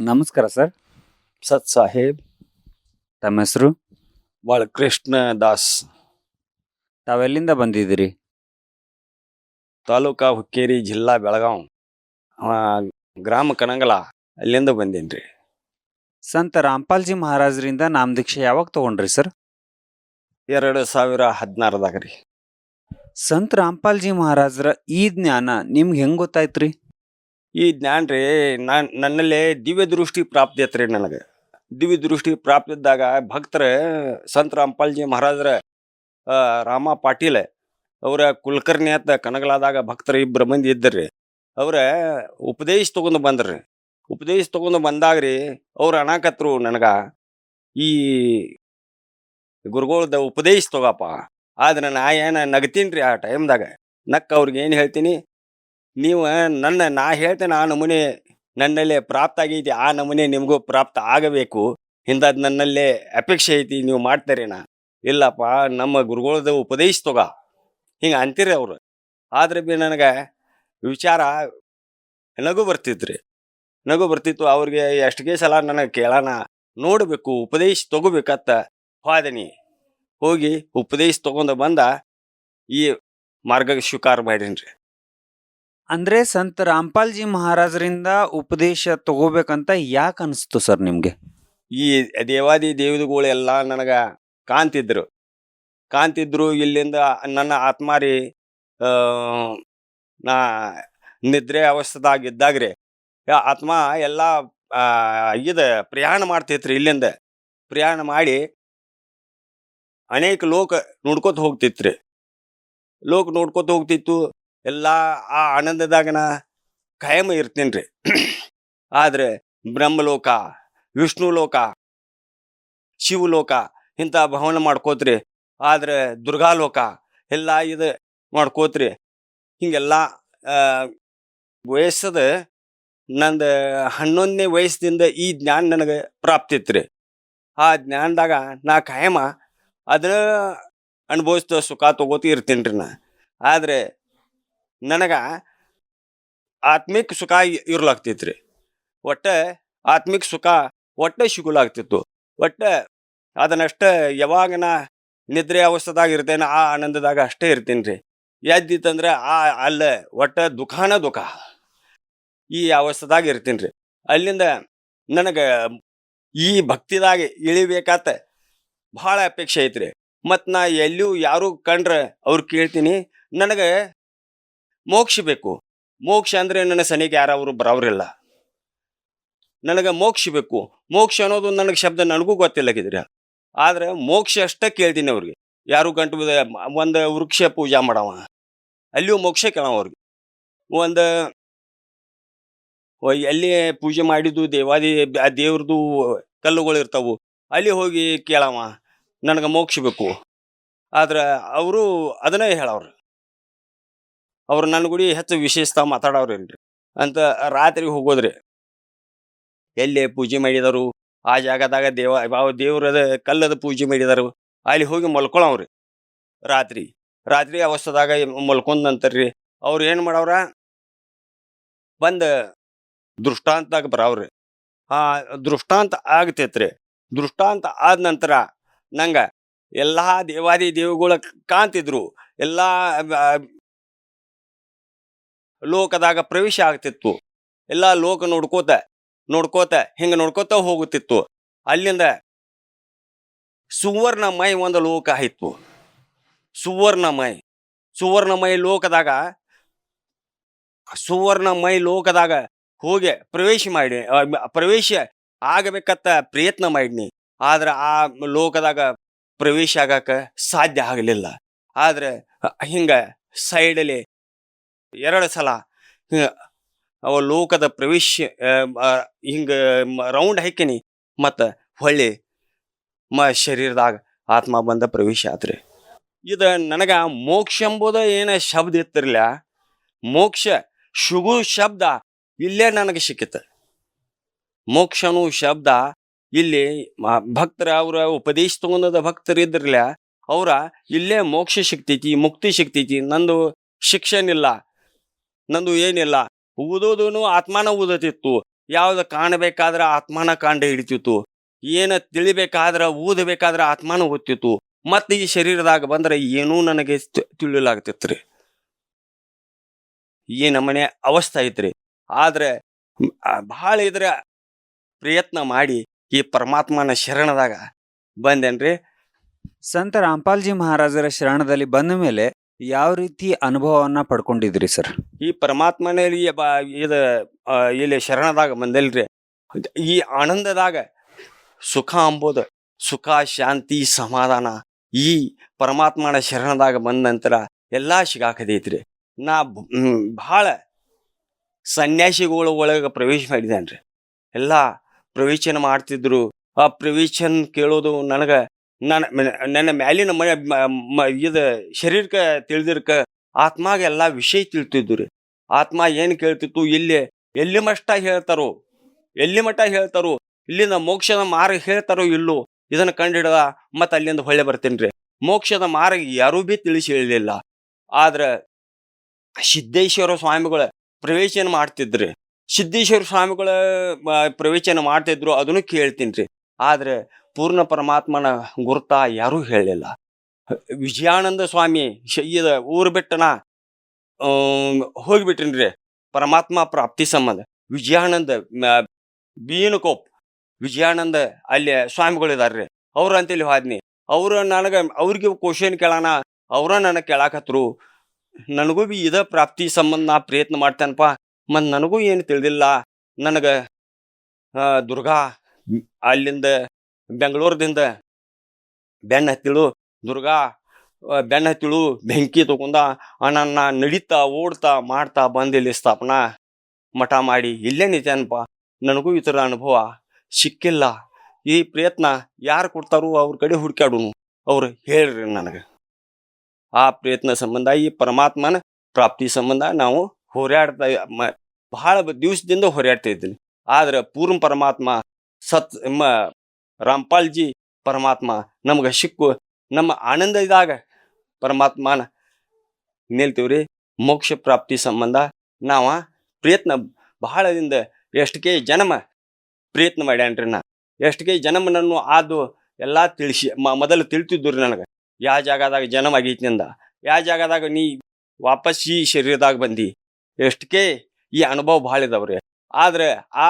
ನಮಸ್ಕಾರ ಸರ್. ಸತ್ ಸಾಹೇಬ್. ತಮ್ಮ ಹೆಸರು? ಬಾಳಕೃಷ್ಣ ದಾಸ್. ತಾವೆಲ್ಲಿಂದ ಬಂದಿದ್ದೀರಿ? ತಾಲೂಕಾ ಹುಕ್ಕೇರಿ ಜಿಲ್ಲಾ ಬೆಳಗಾವ್. ಆ, ಗ್ರಾಮ ಕಣಂಗಲ ಅಲ್ಲಿಂದ ಬಂದೇನ್ರಿ. ಸಂತ ರಾಮ್ಪಾಲ್ಜಿ ಮಹಾರಾಜರಿಂದ ನಾಮದೀಕ್ಷೆ ಯಾವಾಗ ತಗೊಂಡ್ರಿ ಸರ್? ಎರಡು ಸಾವಿರ ಹದಿನಾರದಾಗ ರೀ ಸಂತ ರಾಮ್ಪಾಲ್ಜಿ ಮಹಾರಾಜರ ಈ ಜ್ಞಾನ ನಿಮ್ಗೆ ಹೆಂಗ್ ಗೊತ್ತಾಯ್ತ್ರಿ? ಈ ಜ್ಞಾನ ರೀ, ನಾನು, ನನ್ನಲ್ಲಿ ದಿವ್ಯ ದೃಷ್ಟಿ ಪ್ರಾಪ್ತಿ ಐತ್ರಿ ನನಗೆ. ದಿವ್ಯ ದೃಷ್ಟಿ ಪ್ರಾಪ್ತಿ ಇದ್ದಾಗ ಭಕ್ತರ, ಸಂತ ರಾಮ್ಪಾಲ್ಜಿ ಮಹಾರಾಜರ ರಾಮ ಪಾಟೀಲ್, ಅವರ ಕುಲಕರ್ಣಿ ಅಂತ ಕನಗಲಾದಾಗ ಭಕ್ತರು ಇಬ್ಬರು ಮಂದಿ ಇದ್ದರ್ರಿ ಅವರ ಉಪದೇಶ ತೊಗೊಂಡು ಬಂದ್ರಿ. ಉಪದೇಶ ತಗೊಂಡು ಬಂದಾಗ್ರಿ ಅವ್ರು ಅನಾಕತ್ರು ನನಗ ಈ ಗುರುಗಳ್ದ ಉಪದೇಶ ತಗೋಪ್ಪ ಆದ್ರೆ ನಾ ಏನ ರೀ ಆ ಟೈಮ್ದಾಗ ನಕ್ಕ ಅವ್ರಿಗೆ ಏನು ಹೇಳ್ತೀನಿ ನೀವು ನನ್ನ, ನಾ ಹೇಳ್ತೇನೆ ಆ ನಮೂನೆ ನನ್ನಲ್ಲಿ ಪ್ರಾಪ್ತ ಆಗೈತಿ ಆ ನಮೂನೆ ನಿಮಗೂ ಪ್ರಾಪ್ತ ಆಗಬೇಕು. ಹಿಂದದ್ ನನ್ನಲ್ಲೇ ಅಪೇಕ್ಷೆ ಐತಿ, ನೀವು ಮಾಡ್ತಾರೇನ ಇಲ್ಲಪ್ಪ, ನಮ್ಮ ಗುರುಗಳದ ಉಪದೇಶ ತಗ ಹಿಂಗೆ ಅಂತೀರಿ ಅವರು. ಆದ್ರೆ ಬಿ ನನಗೆ ವಿಚಾರ ನಗು ಬರ್ತಿತ್ರಿ. ನಗು ಬರ್ತಿತ್ತು, ಅವ್ರಿಗೆ ಎಷ್ಟೇ ಸಲ ನನಗೆ ಕೇಳೋಣ. ನೋಡಬೇಕು, ಉಪದೇಶ ತಗೋಬೇಕತ್ತ ಹೋದನಿ. ಹೋಗಿ ಉಪದೇಶ ತಗೊಂಡು ಬಂದ ಈ ಮಾರ್ಗ ಸ್ವೀಕಾರ ಮಾಡೀನ್ರಿ. ಅಂದ್ರೆ ಸಂತ ರಾಮ್ಪಾಲ್ಜಿ ಮಹಾರಾಜರಿಂದ ಉಪದೇಶ ತಗೋಬೇಕಂತ ಯಾಕೆ ಅನಿಸ್ತು ಸರ್ ನಿಮ್ಗೆ? ಈ ದೇವಾದಿ ದೇವತೆಗಳೆಲ್ಲ ನನಗ ಕಾಂತಿದ್ರು ಕಾಂತಿದ್ರು ಇಲ್ಲಿಂದ ನನ್ನ ಆತ್ಮಾರಿ ನಾ ನಿದ್ರೆ ಅವಸ್ಥದಾಗಿದ್ದಾಗ್ರಿ ಆತ್ಮ ಎಲ್ಲ ಇದ ಪ್ರಯಾಣ ಮಾಡ್ತೈತ್ರಿ ಇಲ್ಲಿಂದ. ಪ್ರಯಾಣ ಮಾಡಿ ಅನೇಕ ಲೋಕ ನೋಡ್ಕೊತ ಹೋಗ್ತಿತ್ರಿ. ಲೋಕ ನೋಡ್ಕೊತ ಹೋಗ್ತಿತ್ತು. ಎಲ್ಲ ಆ ಆನಂದದಾಗ ಆನಂದದಾಗನ ಇರ್ತೀನಿ ರೀ ಆದರೆ ಬ್ರಹ್ಮಲೋಕ ವಿಷ್ಣು ಲೋಕ ಶಿವಲೋಕ ಇಂಥ ಭವನ ಮಾಡ್ಕೋತ್ರಿ. ಆದರೆ ದುರ್ಗಾಲೋಕ ಎಲ್ಲ ಇದು ಮಾಡ್ಕೋತ್ರಿ. ಹಿಂಗೆಲ್ಲ ವಯಸ್ಸದ ನಂದು ಹನ್ನೊಂದನೇ ವಯಸ್ಸಿಂದ ಈ ಜ್ಞಾನ ನನಗೆ ಪ್ರಾಪ್ತಿ ಇತ್ರಿ. ಆ ಜ್ಞಾನದಾಗ ನಾ ಕಾಯಮ ಅದನ್ನ ಅನುಭವಿಸ್ತ ಸುಖ ತೊಗೋತಿ ಇರ್ತೀನಿ ರೀ ನಾ. ಆದ್ರೆ ನನಗ ಆತ್ಮಿಕ ಸುಖ ಇರ್ಲಾಗ್ತೈತ್ರಿ. ಒಟ್ಟ ಆತ್ಮಿಕ ಸುಖ ಒಟ್ಟ ಸಿಗುಲಾಗ್ತಿತ್ತು. ಒಟ್ಟ ಅದನ್ನಷ್ಟ ಯಾವಾಗ ನಾ ನಿದ್ರೆ ಅವಸ್ಥೆದಾಗ ಇರ್ತೇನೆ ಆ ಆನಂದದಾಗ ಅಷ್ಟೇ ಇರ್ತೀನಿ ರೀ ಎದ್ದಿತ್ತಂದ್ರೆ ಆ ಅಲ್ಲ ಒಟ್ಟ ದುಃಖನ ದುಃಖ ಈ ಅವಸ್ಥೆದಾಗ ಇರ್ತೀನಿ ರೀ ಅಲ್ಲಿಂದ ನನಗೆ ಈ ಭಕ್ತಿದಾಗ ಇಳಿಬೇಕಾತ ಭಾಳ ಅಪೇಕ್ಷೆ ಐತ್ರಿ. ಮತ್ತು ನಾ ಎಲ್ಲೂ ಯಾರು ಕಂಡ್ರೆ ಅವ್ರು ಕೇಳ್ತೀನಿ, ನನಗೆ ಮೋಕ್ಷ ಬೇಕು. ಮೋಕ್ಷ ಅಂದ್ರೆ ನನ್ನ ಸನಿಗೆ ಯಾರವರು ಬರೋರಿಲ್ಲ ನನಗೆ ಮೋಕ್ಷ ಬೇಕು. ಮೋಕ್ಷ ಅನ್ನೋದು ನನಗೆ ಶಬ್ದ ನನಗೂ ಗೊತ್ತಿಲ್ಲಗಿದ್ರೆ ಆದ್ರೆ ಮೋಕ್ಷ ಅಷ್ಟೇ ಕೇಳ್ತೀನಿ ಅವ್ರಿಗೆ. ಯಾರು ಗಂಟು ಒಂದು ವೃಕ್ಷ ಪೂಜಾ ಮಾಡವ. ಅಲ್ಲಿಯೂ ಮೋಕ್ಷ ಕೇಳವ ಅವ್ರಿಗೆ. ಒಂದು ಎಲ್ಲಿ ಪೂಜೆ ಮಾಡಿದ್ದು ದೇವಾದಿ ದೇವ್ರದ್ದು ಕಲ್ಲುಗಳು ಇರ್ತಾವು. ಅಲ್ಲಿ ಹೋಗಿ ಕೇಳವ. ನನಗೆ ಮೋಕ್ಷ ಬೇಕು. ಆದ್ರೆ ಅವರು ಅದನ್ನೇ ಹೇಳವ್ರು. ಅವ್ರು ನನ್ನ ಗುಡಿ ಹೆಚ್ಚು ವಿಶೇಷತಾ ಮಾತಾಡೋರೇನ್ರಿ ಅಂತ ರಾತ್ರಿ ಹೋಗೋದ್ರಿ. ಎಲ್ಲಿ ಪೂಜೆ ಮಾಡಿದರು. ಆ ಜಾಗದಾಗ ದೇವ ಯಾವ ದೇವ್ರದ ಕಲ್ಲದ ಪೂಜೆ ಮಾಡಿದರು. ಅಲ್ಲಿ ಹೋಗಿ ಮಲ್ಕೊಳವ್ರಿ. ರಾತ್ರಿ. ರಾತ್ರಿ ಅವಸ್ಥದಾಗ ಮಲ್ಕೊಂಡ್ ನಂತರ್ರಿ. ಅವ್ರು ಏನ್ ಮಾಡವ್ರ? ಬಂದ ದೃಷ್ಟಾಂತದಾಗ ಬರವ್ರಿ. ಆ ದೃಷ್ಟಾಂತ ಆಗ್ತೈತ್ರಿ. ದೃಷ್ಟಾಂತ ಆದ ನಂತರ ನಂಗ ಎಲ್ಲಾ ದೇವಾದಿ ದೇವಗಳ ಕಾಂತಿದ್ರು ಎಲ್ಲಾ ಲೋಕದಾಗ ಪ್ರವೇಶ ಆಗ್ತಿತ್ತು. ಎಲ್ಲಾ ಲೋಕ ನೋಡ್ಕೋತ ನೋಡ್ಕೋತ, ಹಿಂಗ ನೋಡ್ಕೋತ ಹೋಗುತ್ತಿತ್ತು. ಅಲ್ಲಿಂದ ಸುವರ್ಣಮಯ ಒಂದು ಲೋಕ ಆಯ್ತು. ಸುವರ್ಣಮಯ ಸುವರ್ಣಮಯ ಲೋಕದಾಗ ಸುವರ್ಣಮಯ ಲೋಕದಾಗ ಹೋಗಿ ಪ್ರವೇಶ ಮಾಡಿ ಪ್ರವೇಶ ಆಗಬೇಕತ್ತ ಪ್ರಯತ್ನ ಮಾಡಿನಿ ಆದ್ರೆ ಆ ಲೋಕದಾಗ ಪ್ರವೇಶ ಆಗಾಕ ಸಾಧ್ಯ ಆಗಲಿಲ್ಲ. ಆದ್ರೆ ಹಿಂಗ ಸೈಡಲ್ಲಿ ಎರಡು ಸಲ ಅವ ಲೋಕದ ಪ್ರವೇಶ ಹಿಂಗ ರೌಂಡ್ ಹಾಕಿನಿ, ಮತ್ತು ಹೊಳ್ಳಿ ಮ ಶರೀರದಾಗ ಆತ್ಮ ಬಂದ ಪ್ರವೇಶ ಆತ್ರಿ. ಇದು ನನಗೆ ಮೋಕ್ಷ ಎಂಬುದ ಏನ ಶಬ್ದ ಇತ್ತಿರಲಿಲ್ಲ ಮೋಕ್ಷ ಶುಗು ಶಬ್ದ ಇಲ್ಲೇ ನನಗೆ ಸಿಕ್ಕಿತ್ತು ಮೋಕ್ಷನು ಶಬ್ದ ಇಲ್ಲಿ ಭಕ್ತರ ಅವರ ಉಪದೇಶ ತಗೊಂಡದ ಭಕ್ತರು ಇದ್ರಲ್ಲ ಅವರ ಇಲ್ಲೇ ಮೋಕ್ಷ ಸಿಗ್ತೈತಿ ಮುಕ್ತಿ ಸಿಗ್ತೈತಿ ನಂದು ಶಿಕ್ಷಣ ಇಲ್ಲ ನಂದು ಏನಿಲ್ಲ. ಊದೋದೂ ಆತ್ಮಾನ ಊದತಿತ್ತು. ಯಾವ್ದು ಕಾಣಬೇಕಾದ್ರೆ ಆತ್ಮಾನ ಕಾಂಡ ಹಿಡಿತಿತ್ತು. ಏನ ತಿಳಿಬೇಕಾದ್ರೆ ಊದಬೇಕಾದ್ರೆ ಆತ್ಮಾನ ಓದ್ತಿತ್ತು ಮತ್ತೆ ಈ ಶರೀರದಾಗ ಬಂದ್ರೆ ಏನೂ ನನಗೆ ತಿಳಿಲಾಗ್ತಿತ್ರಿ ಈ ನಮ್ಮನೆ ಅವಸ್ಥೆ ಐತ್ರಿ. ಆದ್ರೆ ಭಾಳ ಇದ್ರ ಪ್ರಯತ್ನ ಮಾಡಿ ಈ ಪರಮಾತ್ಮನ ಶರಣದಾಗ ಬಂದೇನ್ರಿ? ಸಂತ ರಾಮ್ಪಾಲ್ಜಿ ಮಹಾರಾಜರ ಶರಣದಲ್ಲಿ ಬಂದ ಮೇಲೆ ಯಾವ ರೀತಿ ಅನುಭವವನ್ನ ಪಡ್ಕೊಂಡಿದ್ರಿ ಸರ್? ಈ ಪರಮಾತ್ಮನಲ್ಲಿ ಇದು ಆ, ಇಲ್ಲಿ ಶರಣದಾಗ ಬಂದಲ್ರಿ. ಈ ಆನಂದದಾಗ ಸುಖ ಅಂಬೋದು ಸುಖ ಶಾಂತಿ ಸಮಾಧಾನ ಈ ಪರಮಾತ್ಮನ ಶರಣದಾಗ ಬಂದ ನಂತರ ಎಲ್ಲಾ ಸಿಗಾಕದೈತ್ರಿ ನಾ ಬ- ಮ್, ಭಾಳ ಸನ್ಯಾಸಿಗಳ ಒಳಗೆ ಪ್ರವೇಶ ಮಾಡಿದೇನ್ರಿ. ಎಲ್ಲ ಪ್ರವೇಶನ ಮಾಡ್ತಿದ್ರು. ಆ ಪ್ರವೇಶನ್ ಕೇಳೋದು ನನಗ ನನ್ನ ನನ್ನ ಮ್ಯಾಲಿನ ಮನೆ ಇದು ಶರೀರಕ್ಕೆ ತಿಳಿದಿರ್ಕ ಆತ್ಮಾಗ ಎಲ್ಲ ವಿಷಯ ತಿಳ್ತಿದ್ದು ರೀ. ಆತ್ಮ ಏನು ಕೇಳ್ತಿತ್ತು? ಇಲ್ಲಿ, ಎಲ್ಲಿ ಮಷ್ಟ ಹೇಳ್ತಾರೋ, ಎಲ್ಲಿ ಮಟ್ಟ ಹೇಳ್ತಾರೋ, ಇಲ್ಲಿಂದ ಮೋಕ್ಷದ ಮಾರ್ಗ ಹೇಳ್ತಾರೋ ಇಲ್ಲೋ, ಇದನ್ನ ಕಂಡಿಡ್ದ ಮತ್ತೆ ಅಲ್ಲಿಂದ ಹೊಳ್ಳೆ ರೀ. ಮೋಕ್ಷದ ಮಾರ್ಗ ಯಾರೂ ಭೀ ತಿಳಿಸಿ ಹೇಳಲಿಲ್ಲ ಆದ್ರೆ ಸಿದ್ದೇಶ್ವರ ಸ್ವಾಮಿಗಳ ಪ್ರವೇಶನ ಮಾಡ್ತಿದ್ರಿ ಸಿದ್ದೇಶ್ವರ ಸ್ವಾಮಿಗಳ ಪ್ರವೇಶನ ಮಾಡ್ತಿದ್ರು, ಅದನ್ನು ಕೇಳ್ತೀನಿ ಆದ್ರೆ ಪೂರ್ಣ ಪರಮಾತ್ಮನ ಗುರುತ ಯಾರೂ ಹೇಳಲಿಲ್ಲ. ವಿಜಯಾನಂದ ಸ್ವಾಮಿ ಶಯ್ಯದ ಊರು ಬಿಟ್ಟನ ಹೋಗಿಬಿಟ್ಟಿನ್ರಿ ಪರಮಾತ್ಮ ಪ್ರಾಪ್ತಿ ಸಂಬಂಧ. ವಿಜಯಾನಂದ ಬೀನುಕೋಪ್ ಬೀನಕೋಪ್ ವಿಜಯಾನಂದ ಅಲ್ಲಿ ಸ್ವಾಮಿಗಳಿದಾರ್ರಿ. ಅವ್ರ ಅಂತೇಳಿ ಹೋದ್ನಿ. ಅವ್ರ ನನಗೆ, ಅವ್ರಿಗೆ ಕ್ವಶನ್ ಕೇಳೋಣ ಅವ್ರ ನನಗೆ ಕೇಳಾಕತ್ರು. ನನಗೂ ಬಿ ಇದ ಪ್ರಾಪ್ತಿ ಸಂಬಂಧ ನಾ ಪ್ರಯತ್ನ ಮಾಡ್ತೇನಪ್ಪ. ಮತ್ತು ನನಗೂ ಏನು ತಿಳಿದಿಲ್ಲ. ನನಗೆ ದುರ್ಗಾ, ಅಲ್ಲಿಂದ ಬೆಂಗಳೂರದಿಂದ ಬೆನ್ನ ಹತ್ತಿಳು, ದುರ್ಗಾ ಬೆಣ್ಣೆ ತಿಳು ಬೆಂಕಿ ತಗೊಂಡ ನನ್ನ ನಡೀತಾ ಓಡ್ತಾ ಮಾಡ್ತಾ ಬಂದು ಇಲ್ಲಿ ಸ್ಥಾಪನಾ ಮಠ ಮಾಡಿ. ಇಲ್ಲೇ ನಿಜಾನಪ್ಪ ನನಗೂ ಈ ಥರ ಅನುಭವ ಸಿಕ್ಕಿಲ್ಲ. ಈ ಪ್ರಯತ್ನ ಯಾರು ಕೊಡ್ತಾರೋ ಅವ್ರ ಕಡೆ ಹುಡ್ಕ್ಯಾಡುನು. ಅವ್ರು ಹೇಳ್ರಿ ನನಗೆ. ಆ ಪ್ರಯತ್ನ ಸಂಬಂಧ, ಈ ಪರಮಾತ್ಮನ ಪ್ರಾಪ್ತಿ ಸಂಬಂಧ ನಾವು ಹೋರಾಡ್ತಾ ಬಹಳ ದಿವಸದಿಂದ ಹೋರಾಡ್ತಾ ಇದ್ದೀನಿ. ಆದ್ರೆ ಪೂರ್ಣ ಪರಮಾತ್ಮ ಸತ್ ರಾಮ್ಪಾಲ್ಜಿ ಪರಮಾತ್ಮ ನಮ್ಗೆ ಸಿಕ್ಕು, ನಮ್ಮ ಆನಂದ ಇದಾಗ ಪರಮಾತ್ಮನ ನಿಲ್ತೀವ್ರಿ ಮೋಕ್ಷ ಪ್ರಾಪ್ತಿ ಸಂಬಂಧ ನಾವ ಪ್ರಯತ್ನ ಬಹಳದಿಂದ ಎಷ್ಟಕ್ಕೆ ಜನ್ಮ ಪ್ರಯತ್ನ ಮಾಡ್ಯಾನ್ರಿ ನಾ. ಎಷ್ಟಕ್ಕೆ ಜನ್ಮ ನನ್ನ ಆದು ಎಲ್ಲ ತಿಳಿಸಿ ಮೊದಲು ತಿಳ್ತಿದ್ದು ರೀ ನನಗೆ. ಯಾವ ಜಾಗದಾಗ ಜನ್ಮ ಆಗೈತಿ ಅಂದ ಯಾವ ಜಾಗದಾಗ ನೀ ವಾಪಸ್ ಈ ಶರೀರದಾಗ ಬಂದಿ ಎಷ್ಟಕ್ಕೆ ಈ ಅನುಭವ ಭಾಳ ಇದಾವ್ರಿ. ಆದ್ರೆ ಆ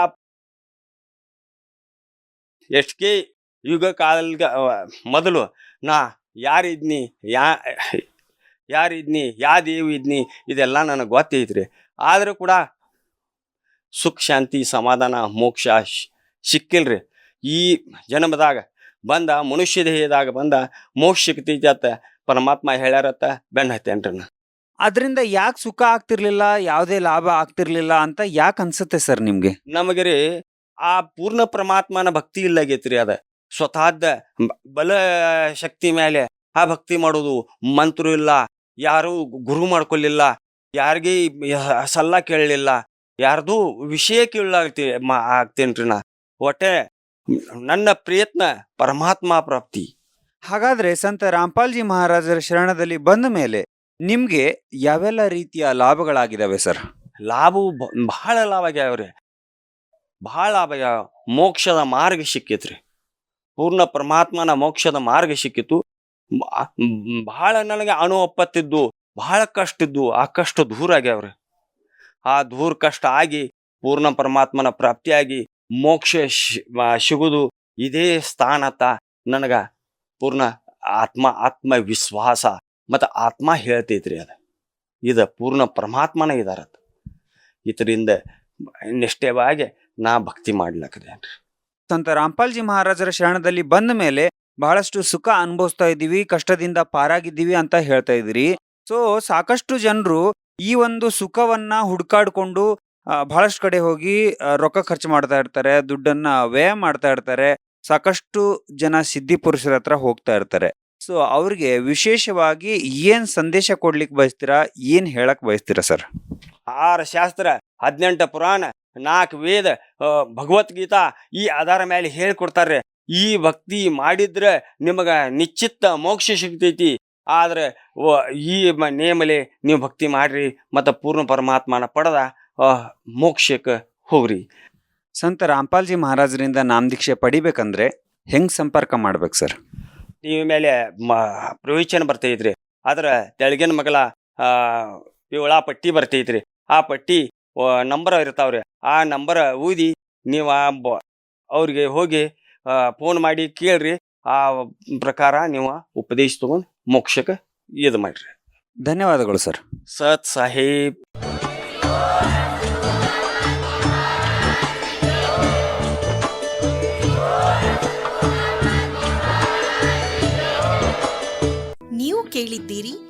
ಎಷ್ಟಕ್ಕೆ ಯುಗ ಕಾಲ ಮೊದಲು ನಾ ಯಾರಿದ್ನಿ ಯಾ ಯಾರಿದ್ನಿ ಯಾ ದೇವಿ ಇದ್ನಿ ಇದೆಲ್ಲ ನನಗೆ ಗೊತ್ತೈತ್ರಿ. ಆದರೂ ಕೂಡ ಸುಖ ಶಾಂತಿ ಸಮಾಧಾನ ಮೋಕ್ಷ ಸಿಕ್ಕಿಲ್ರಿ. ಈ ಜನ್ಮದಾಗ ಬಂದ ಮನುಷ್ಯ ದೇಹದಾಗ ಬಂದ ಮೋಕ್ಷ ಸಿಕ್ತೈತಿ ಅತ್ತ ಪರಮಾತ್ಮ ಹೇಳ್ಯಾರತ್ತ ಬೆನ್ನ ಹತ್ತೇನ್ರಿ ನಾ. ಅದರಿಂದ ಯಾಕೆ ಸುಖ ಆಗ್ತಿರ್ಲಿಲ್ಲ ಯಾವುದೇ ಲಾಭ ಆಗ್ತಿರ್ಲಿಲ್ಲ ಅಂತ ಯಾಕೆ ಅನ್ಸುತ್ತೆ ಸರ್ ನಿಮಗೆ? ನಮಗೆ ರೀ ಆ ಪೂರ್ಣ ಪರಮಾತ್ಮನ ಭಕ್ತಿ ಇಲ್ಲಾಗೈತ್ರಿ ಅದ. ಸ್ವತಃದ ಬಲ ಶಕ್ತಿ ಮೇಲೆ ಆ ಭಕ್ತಿ ಮಾಡೋದು ಮಂತ್ರ ಇಲ್ಲ ಯಾರು ಗುರು ಮಾಡ್ಕೊಲಿಲ್ಲ ಯಾರಿಗೆ ಸಲ್ಲ ಕೇಳಲಿಲ್ಲ ಯಾರ್ದು ವಿಷಯ ಕೇಳಾಗ್ತಿ ಮಾ ಆಗ್ತೇನ್ರಿ ನಾ. ಒಟ್ಟೆ ನನ್ನ ಪ್ರಯತ್ನ ಪರಮಾತ್ಮ ಪ್ರಾಪ್ತಿ. ಹಾಗಾದ್ರೆ ಸಂತ ರಾಮ್ಪಾಲ್ಜಿ ಮಹಾರಾಜರ ಶರಣದಲ್ಲಿ ಬಂದ ಮೇಲೆ ನಿಮ್ಗೆ ಯಾವೆಲ್ಲ ರೀತಿಯ ಲಾಭಗಳಾಗಿದಾವೆ ಸರ್? ಲಾಭವು ಬಹಳ ಲಾಭ ಆಗ್ಯಾವ್ರಿ. ಬಹಳ ಮೋಕ್ಷದ ಮಾರ್ಗ ಸಿಕ್ಕಿತ್ರಿ. ಪೂರ್ಣ ಪರಮಾತ್ಮನ ಮೋಕ್ಷದ ಮಾರ್ಗ ಸಿಕ್ಕಿತು ಬಹಳ ನನಗೆ ಅಣು ಒಪ್ಪತ್ತಿದ್ದು ಬಹಳ ಕಷ್ಟ ಇದ್ದು ಆ ಕಷ್ಟ ದೂರ ಆಗ್ಯಾವ್ರಿ. ಆ ದೂರ ಕಷ್ಟ ಆಗಿ, ಪೂರ್ಣ ಪರಮಾತ್ಮನ ಪ್ರಾಪ್ತಿಯಾಗಿ ಮೋಕ್ಷ ಸಿಗುದು ಇದೇ ಸ್ಥಾನತ ನನಗ ಪೂರ್ಣ ಆತ್ಮ ಆತ್ಮ ವಿಶ್ವಾಸ ಮತ್ತು ಆತ್ಮ ಹೇಳ್ತೈತ್ರಿ ಅದ. ಇದ ಪೂರ್ಣ ಪರಮಾತ್ಮನ ಇದಾರತ್. ಇದರಿಂದ ನಿಷ್ಠೆವಾಗಿ ನಾ ಭಕ್ತಿ ಮಾಡ್ಲಕ್ಕದೇನ್ರಿ ಸಂತ ರಾಮ್ಪಾಲ್ಜಿ ಮಹಾರಾಜರ ಶರಣದಲ್ಲಿ ಬಂದ ಮೇಲೆ ಬಹಳಷ್ಟು ಸುಖ ಅನುಭವಿಸ್ತಾ ಇದ್ದೀವಿ ಕಷ್ಟದಿಂದ ಪಾರಾಗಿದ್ದೀವಿ ಅಂತ ಹೇಳ್ತಾ ಇದ್ದೀರಿ ಸೊ ಸಾಕಷ್ಟು ಜನರು ಈ ಒಂದು ಸುಖವನ್ನ ಹುಡ್ಕಾಡ್ಕೊಂಡು ಆ, ಬಹಳಷ್ಟು ಕಡೆ ಹೋಗಿ ರೊಕ್ಕ ಖರ್ಚು ಮಾಡ್ತಾ ಇರ್ತಾರೆ ದುಡ್ಡನ್ನ ವ್ಯಯ ಮಾಡ್ತಾ ಇರ್ತಾರೆ ಸಾಕಷ್ಟು ಜನ ಸಿದ್ಧಿ ಪುರುಷರ ಹತ್ರ ಹೋಗ್ತಾ ಇರ್ತಾರೆ. ಸೊ ಅವ್ರಿಗೆ ವಿಶೇಷವಾಗಿ ಏನ್ ಸಂದೇಶ ಕೊಡ್ಲಿಕ್ಕೆ ಬಯಸ್ತೀರಾ ಏನ್ ಹೇಳಕ್ ಬಯಸ್ತೀರಾ ಸರ್? ಆರು ಶಾಸ್ತ್ರ ಹದಿನೆಂಟು ಪುರಾಣ ನಾಲ್ಕು ವೇದ ಭಗವದ್ಗೀತಾ ಈ ಆಧಾರ ಮೇಲೆ ಹೇಳ್ಕೊಡ್ತಾರೆ. ಈ ಭಕ್ತಿ ಮಾಡಿದ್ರೆ ನಿಮಗೆ ನಿಶ್ಚಿತ ಮೋಕ್ಷ ಸಿಗ್ತೈತಿ. ಆದ್ರೆ ಈ ನೇಮಲೆ ನೀವು ಭಕ್ತಿ ಮಾಡ್ರಿ ಮತ್ತು ಪೂರ್ಣ ಪರಮಾತ್ಮನ ಪಡೆದ ಮೋಕ್ಷಕ್ಕೆ ಹೋಗ್ರಿ. ಸಂತ ರಾಮ್ಪಾಲ್ಜಿ ಮಹಾರಾಜರಿಂದ ನಾಮದೀಕ್ಷೆ ಪಡಿಬೇಕಂದ್ರೆ ಹೆಂಗ್ ಸಂಪರ್ಕ ಮಾಡ್ಬೇಕು ಸರ್? ನೀವು ಮೇಲೆ ಮ ಪ್ರವಚನ ಬರ್ತೈತ್ರಿ ಆದ್ರೆ ತೆಳಗಿನ ಮಗಲ ಇವಳ ಪಿವಳ ಪಟ್ಟಿ ಬರ್ತೈತ್ರಿ ಆ ಪಟ್ಟಿ ನಂಬರ್ ಇರ್ತಾವ್ರಿ. ಆ ನಂಬರ್ ಊದಿ ನೀವು ಆ ಬ- ಅವ್ರಿಗೆ ಹೋಗಿ ಫೋನ್ ಮಾಡಿ ಕೇಳ್ರಿ. ಆ ಪ್ರಕಾರ ನೀವು ಉಪದೇಶ ತಗೊಂಡು ಮೋಕ್ಷಕ್ಕೆ ಇದು ಮಾಡ್ರಿ. ಧನ್ಯವಾದಗಳು ಸರ್. ಸತ್ ಸಾಹೇಬ್. ನೀವು ಕೇಳಿದ್ದೀರಿ